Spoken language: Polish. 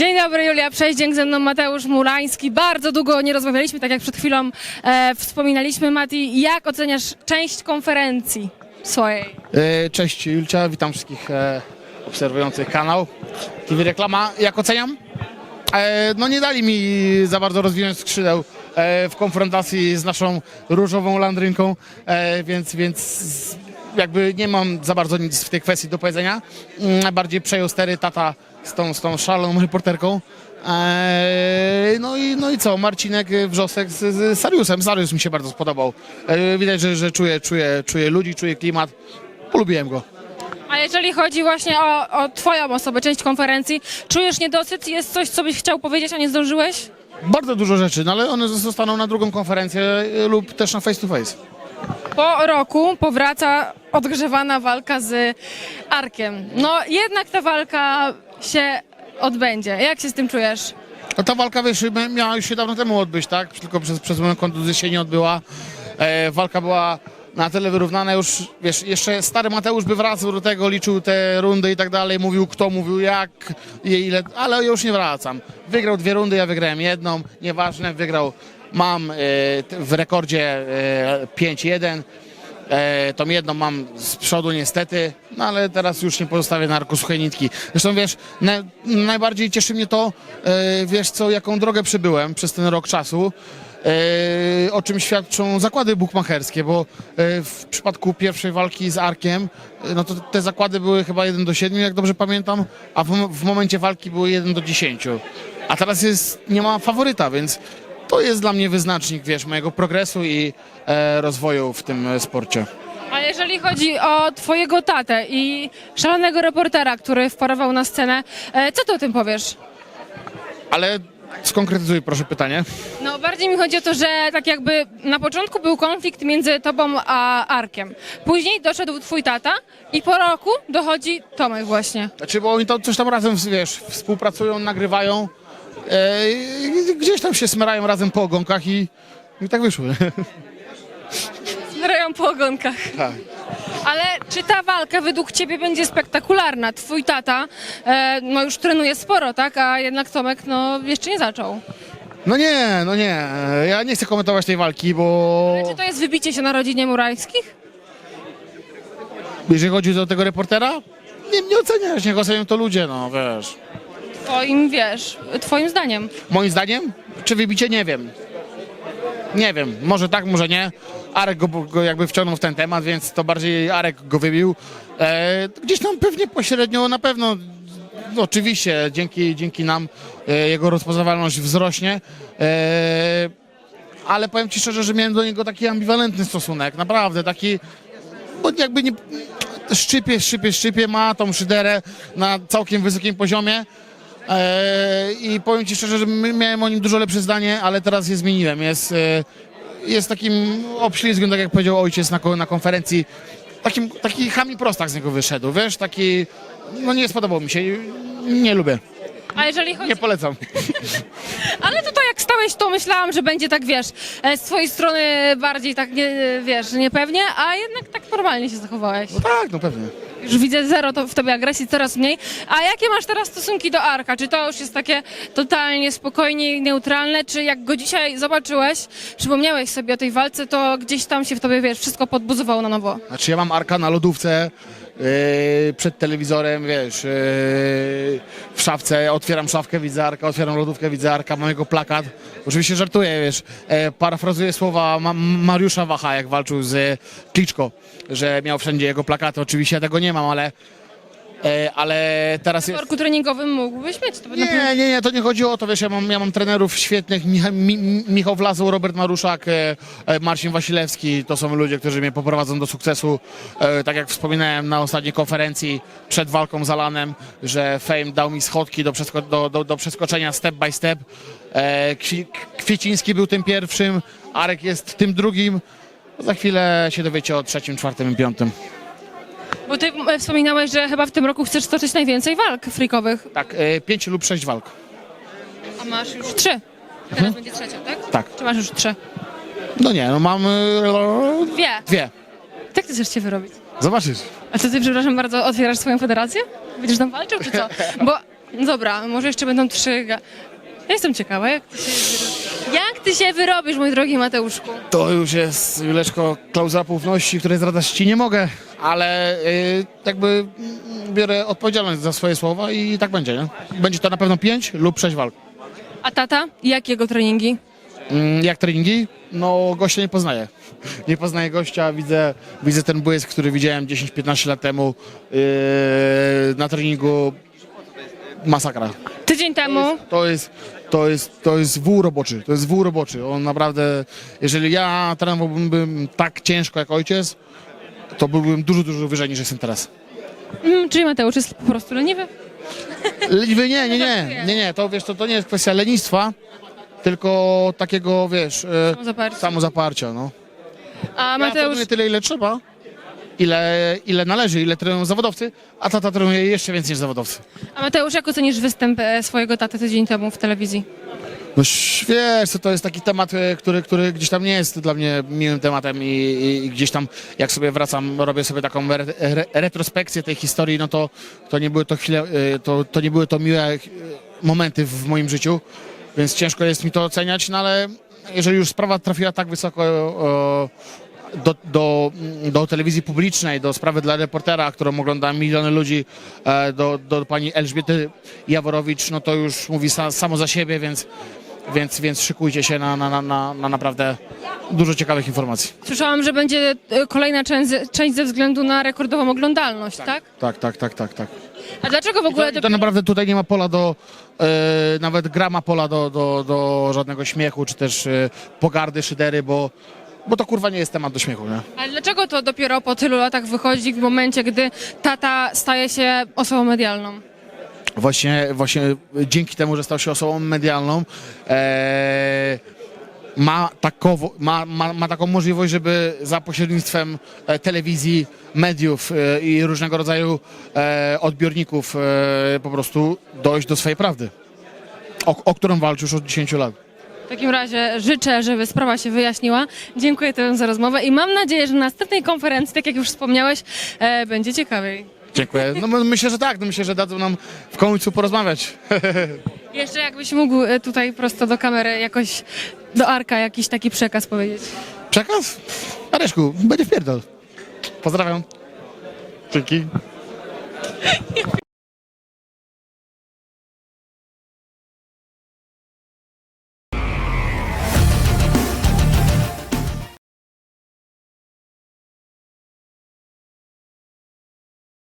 Dzień dobry, Julia Przeździęk, ze mną Mateusz Murański. Bardzo długo nie rozmawialiśmy, tak jak przed chwilą e, wspominaliśmy. Mati, jak oceniasz część konferencji swojej? E, Cześć Julcia, witam wszystkich e, obserwujących kanał. TV Reklama, jak oceniam? E, No nie dali mi za bardzo rozwinąć skrzydeł e, w konfrontacji z naszą różową landrynką, e, więc, więc jakby nie mam za bardzo nic w tej kwestii do powiedzenia. Mm, Najbardziej przejął stery tata z tą, z tą szaloną reporterką. E, No i, no i co, Marcinek Wrzosek z, z Sariusem. Sarius mi się bardzo spodobał. E, Widać, że, że czuje, czuje, czuje ludzi, czuje klimat. Polubiłem go. A jeżeli chodzi właśnie o, o twoją osobę, część konferencji, czujesz niedosyt? Jest coś, co byś chciał powiedzieć, a nie zdążyłeś? Bardzo dużo rzeczy, no ale one zostaną na drugą konferencję y, lub też na face to face. Po roku powraca odgrzewana walka z Arkiem. No jednak ta walka się odbędzie. Jak się z tym czujesz? No ta walka wiesz, miała już się dawno temu odbyć, tak? Tylko przez, przez moją kontuzję się nie odbyła. E, walka była na tyle wyrównana już, wiesz, jeszcze stary Mateusz by wracał do tego, liczył te rundy i tak dalej, mówił kto, mówił jak i ile, ale już nie wracam. Wygrał dwie rundy, ja wygrałem jedną, nieważne, wygrał, mam e, w rekordzie e, 5-1. E, tą jedną mam z przodu niestety, no ale teraz już nie pozostawię na arku suchej nitki. Zresztą wiesz, na, najbardziej cieszy mnie to, e, wiesz co, jaką drogę przybyłem przez ten rok czasu, e, o czym świadczą zakłady bukmacherskie, bo e, w przypadku pierwszej walki z Arkiem, e, no to te zakłady były chyba 1 do 7, jak dobrze pamiętam, a w, w momencie walki były 1 do 10. A teraz jest, nie ma faworyta, więc to jest dla mnie wyznacznik, wiesz, mojego progresu i e, rozwoju w tym e, sporcie. A jeżeli chodzi o twojego tatę i szalonego reportera, który wparował na scenę, e, co ty o tym powiesz? Ale skonkretyzuj proszę pytanie. No bardziej mi chodzi o to, że tak jakby na początku był konflikt między tobą a Arkiem. Później doszedł twój tata i po roku dochodzi Tomek właśnie. Znaczy, bo oni to coś tam razem, wiesz, współpracują, nagrywają, e, i gdzieś tam się smyrają razem po ogonkach i, i tak wyszło. Grają po ogonkach. Tak. Ale czy ta walka według ciebie będzie spektakularna? Twój tata e, no już trenuje sporo, tak? A jednak Tomek no jeszcze nie zaczął. No nie, no nie, ja nie chcę komentować tej walki, bo Czy to jest wybicie się na rodzinie Murańskich? jeżeli chodzi o tego reportera, nie, nie oceniasz, niech ocenią to ludzie, no wiesz. Twoim, wiesz, twoim zdaniem. Moim zdaniem, czy wybicie, nie wiem. Nie wiem, może tak, może nie. Arek go, go jakby wciągnął w ten temat, więc to bardziej Arek go wybił. E, gdzieś tam pewnie pośrednio na pewno, no, oczywiście dzięki, dzięki nam e, jego rozpoznawalność wzrośnie. E, ale powiem Ci szczerze, że miałem do niego taki ambiwalentny stosunek, naprawdę taki, bo jakby nie, szczypie, szczypie, szczypie, ma tą szyderę na całkiem wysokim poziomie. Eee, I powiem Ci szczerze, że miałem o nim dużo lepsze zdanie, ale teraz je zmieniłem. Jest, e, jest takim obślizgiem, tak jak powiedział ojciec na, na konferencji. Takim, taki chami prostak z niego wyszedł, wiesz, taki, no nie spodobał mi się, nie lubię, A jeżeli chodzi... nie polecam. Ale tutaj jak stałeś, to myślałam, że będzie tak, wiesz, e, z twojej strony bardziej tak, nie, wiesz, niepewnie, a jednak tak normalnie się zachowałeś. No tak, no pewnie. Już widzę zero to w tobie agresji, coraz mniej. A jakie masz teraz stosunki do Arka? Czy to już jest takie totalnie spokojnie i neutralne, czy jak go dzisiaj zobaczyłeś, przypomniałeś sobie o tej walce, to gdzieś tam się w tobie, wiesz, wszystko podbuzowało na nowo? Znaczy ja mam Arka na lodówce, przed telewizorem, wiesz, yy, w szafce, otwieram szafkę, widzę Arka, otwieram lodówkę, widzę Arka, mam jego plakat. Oczywiście żartuję, wiesz, e, parafrazuję słowa Ma Mariusza Wacha, jak walczył z Kliczko, że miał wszędzie jego plakaty. Oczywiście ja tego nie mam, ale, e, ale teraz W jest... worku treningowym mógłbyś mieć? To by na pewno- Nie, nie, nie, to nie chodzi o to, wiesz, ja mam, ja mam trenerów świetnych, Micha, Mi, Mi- Michał Wlazł, Robert Maruszak, e, e, Marcin Wasilewski, to są ludzie, którzy mnie poprowadzą do sukcesu, e, tak jak wspominałem na ostatniej konferencji przed walką z Alanem, że Fame dał mi schodki do, przesko- do, do, do przeskoczenia step by step, e, Kwi- Kwieciński był tym pierwszym, Arek jest tym drugim, za chwilę się dowiecie o trzecim, czwartym i piątym. Bo ty e, wspominałeś, że chyba w tym roku chcesz stoczyć najwięcej walk freakowych. Tak, e, pięć lub sześć walk, A masz już trzy. Teraz będzie trzecia, tak? tak. Czy masz już trzy? No nie, no mam e, Dwie. dwie, Tak ty chcesz się wyrobić. zobaczysz. A co ty, przepraszam bardzo, otwierasz swoją federację? Będziesz tam walczył, czy co? Bo Dobra, może jeszcze będą trzy. ga- Ja jestem ciekawa, jak ty się? Jak ty się wyrobisz, mój drogi Mateuszku? To już jest, Juleczko, klauzula poufności, której zdradzać ci nie mogę, ale y, jakby mm, biorę odpowiedzialność za swoje słowa i tak będzie, nie? Będzie to na pewno pięć lub sześć walk. A tata? Jak jego treningi? Mm, Jak treningi? No, gościa nie poznaję. Nie poznaję gościa, widzę, widzę ten błysk, który widziałem 10-15 lat temu yy, na treningu. Masakra. Tydzień temu. To jest, to jest, to jest wół roboczy. To jest wół roboczy. On naprawdę, jeżeli ja trenowałbym tak ciężko jak ojciec, to byłbym dużo, dużo wyżej niż jestem teraz. Mm, czyli Mateusz jest po prostu leniwy? Leniwy nie, nie, nie, nie, nie, to wiesz, to, to nie jest kwestia lenistwa, tylko takiego, wiesz, e, Samozaparcie. samozaparcia, no. A Ja Mateusz, trenuję tyle, ile trzeba, ile, ile należy, ile trenują zawodowcy, a tata trenuje jeszcze więcej niż zawodowcy. a Mateusz, jak ocenisz występ e, swojego taty tydzień temu w telewizji? No wiesz, to jest taki temat, e, który, który gdzieś tam nie jest dla mnie miłym tematem i, i, i gdzieś tam, jak sobie wracam, robię sobie taką re, re, retrospekcję tej historii, no to, to nie były to chwile, e, to, to nie były to miłe e, momenty w moim życiu, więc ciężko jest mi to oceniać, no ale jeżeli już sprawa trafiła tak wysoko e, do, do, do telewizji publicznej, do sprawy dla reportera, którą ogląda miliony ludzi, e, do, do pani Elżbiety Jaworowicz, no to już mówi sa, samo za siebie, więc, więc, więc szykujcie się na, na, na, na, na naprawdę dużo ciekawych informacji. Słyszałam, że będzie e, kolejna część, część ze względu na rekordową oglądalność, tak? Tak, tak, tak, tak, tak. A dlaczego w I to, ogóle... i to naprawdę tutaj nie ma pola do, e, nawet grama pola do, do, do żadnego śmiechu, czy też e, pogardy, szydery, bo, bo to kurwa nie jest temat do śmiechu, nie? Ale dlaczego to dopiero po tylu latach wychodzi w momencie, gdy tata staje się osobą medialną? Właśnie, właśnie dzięki temu, że stał się osobą medialną, e, ma, takowo, ma, ma, ma taką możliwość, żeby za pośrednictwem e, telewizji, mediów e, i różnego rodzaju e, odbiorników e, po prostu dojść do swojej prawdy, o, o którą walczy już od 10 lat. W takim razie życzę, żeby sprawa się wyjaśniła. Dziękuję Tobie za rozmowę i mam nadzieję, że na następnej konferencji, tak jak już wspomniałeś, e, będzie ciekawiej. Dziękuję. No my- myślę, że tak. No myślę, że dadzą nam w końcu porozmawiać. Jeszcze jakbyś mógł e, tutaj prosto do kamery jakoś, do Arka jakiś taki przekaz powiedzieć. Przekaz? Areszku, będzie wpierdol. Pozdrawiam. Dzięki.